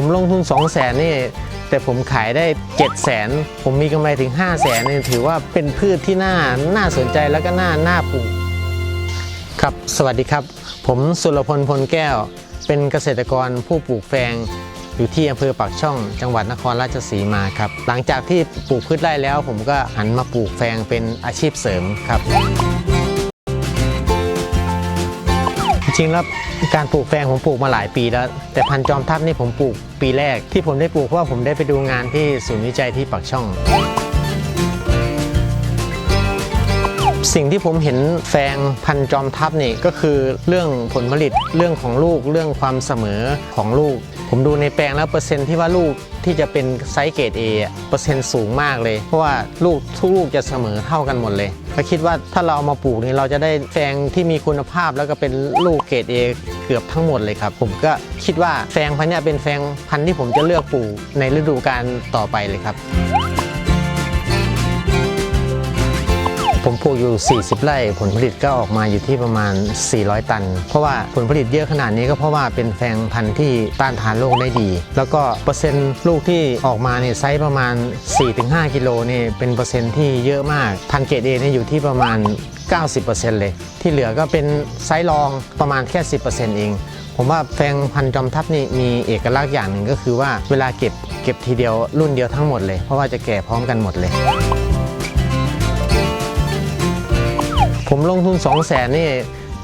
ผมลงทุน2 0 0แสนนี่แต่ผมขายได้ 7 0 0แสนผมมีกำไรถึง 5 0 0แสนนี่ถือว่าเป็นพืชที่น่าน่าสนใจแล้วก็น่าน่าปลูกครับ สวัสดีครับ ผมสุรพลพลแก้ว เป็นเกษตรกรผู้ปลูกแฟงอยู่ที่อำเภอปากช่องจังหวัดนครราชสีมาครับ หลังจากที่ปลูกพืชไร่แล้ว ผมก็หันมาปลูกแฟงเป็นอาชีพเสริมครับ ริงๆแล้วการปลูกแฟงผมปลูกมาหลายปีแล้ว แต่พันจอมทัพนี่ผมปลูกปีแรก ที่ผมได้ปลูกเพราะว่าผมได้ไปดูงานที่ศูนย์วิจัยที่ปากช่อง สิ่งที่ผมเห็นแฟงพันจอมทัพนี่ก็คือเรื่องผลผลิตเรื่องของลูกเรื่องความเสมอของลูก ผมดูในแปลงแล้วเปอร์เซ็นต์ที่ว่าลูกที่จะเป็นไซส์เกรด A อเปอร์เซ็นต์สูงมากเลย เพราะว่าลูกทุกลูกจะเสมอเท่ากันหมดเลยก็คิดว่าถ้าเราเอามาปลูกนี่เราจะได้แฟงที่มีคุณภาพแล้วก็เป็นลูกเกรด A เกือบทั้งหมดเลยครับ ผมก็คิดว่าแฟงพันธุ์นี้เป็นแฟงพันธุ์ที่ผมจะเลือกปลูกในฤดูกาลต่อไปเลยครับ ผมปลูกอยู่ 40 ไร่ ผลผลิตก็ออกมาอยู่ที่ประมาณ 400 ตัน เพราะว่าผลผลิตเยอะขนาดนี้ก็เพราะว่าเป็นแฟงพันธุ์ที่ต้านทานโรคได้ดี แล้วก็เปอร์เซ็นต์ลูกที่ออกมาเนี่ยไซส์ประมาณ 4-5 กิโลนี่เป็นเปอร์เซ็นต์ที่เยอะมาก พันเกรดเอเนี่ยอยู่ที่ประมาณ 90%เลย ที่เหลือก็เป็นไซส์รองประมาณแค่ 10%เองผมว่าแฟงพันธุ์จอมทัพนี่มีเอกลักษณ์อย่างหนึ่งก็คือว่าเวลาเก็บเก็บทีเดียวรุ่นเดียวทั้งหมดเลย เพราะว่าจะแก่พร้อมกันหมดเลย ผมลงทุน 2 0 0แสนนี่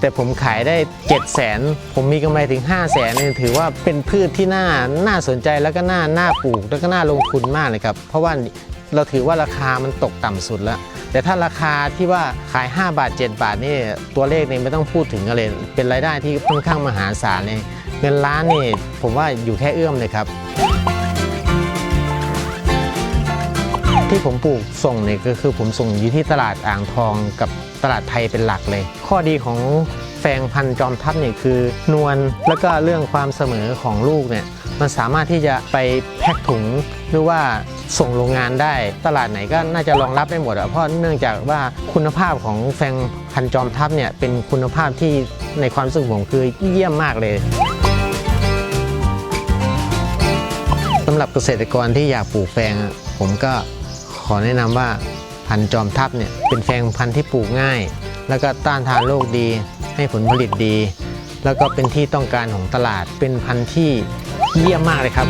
แต่ผมขายได้ 7 0 0แสนผมมีกำไรถึง 5 0 0แสนนี่ถือว่าเป็นพืชที่น่าน่าสนใจแล้วก็น่าน่าปลูกแล้วก็น่าลงทุนมากเลยครับ เพราะว่าเราถือว่าราคามันตกต่ำสุดแล้ว แต่ถ้าราคาที่ว่าขาย 5 บาท 7 บาทนี่ตัวเลขนี่ไม่ต้องพูดถึงกันเลย เป็นรายได้ที่ค่อนข้างมหาศาลเลยเงินล้านนี่ผมว่าอยู่แค่เอื้อมเลยครับ ที่ผมปลูกส่งเนี่ยก็คือผมส่งอยู่ที่ตลาดอ่างทองกับตลาดไทยเป็นหลักเลย ข้อดีของแฟงพันจอมทัพเนี่ยคือนวลแล้วก็เรื่องความเสมอของลูกเนี่ยมันสามารถที่จะไปแพ็คถุงหรือว่าส่งโรงงานได้ ตลาดไหนก็น่าจะรองรับได้หมดอะเพราะเนื่องจากว่าคุณภาพของแฟงพันจอมทัพเนี่ยเป็นคุณภาพที่ในความรู้สึกผมคือเยี่ยมมากเลยสำหรับเกษตรกรที่อยากปลูกแฟงผมก็ ขอแนะนำว่าพันธุ์จอมทัพเนี่ยเป็นแฟงพันธุ์ที่ปลูกง่าย แล้วก็ต้านทานโรคดี ให้ผลผลิตดี แล้วก็เป็นที่ต้องการของตลาดเป็นพันธุ์ที่เยี่ยมมากเลยครับ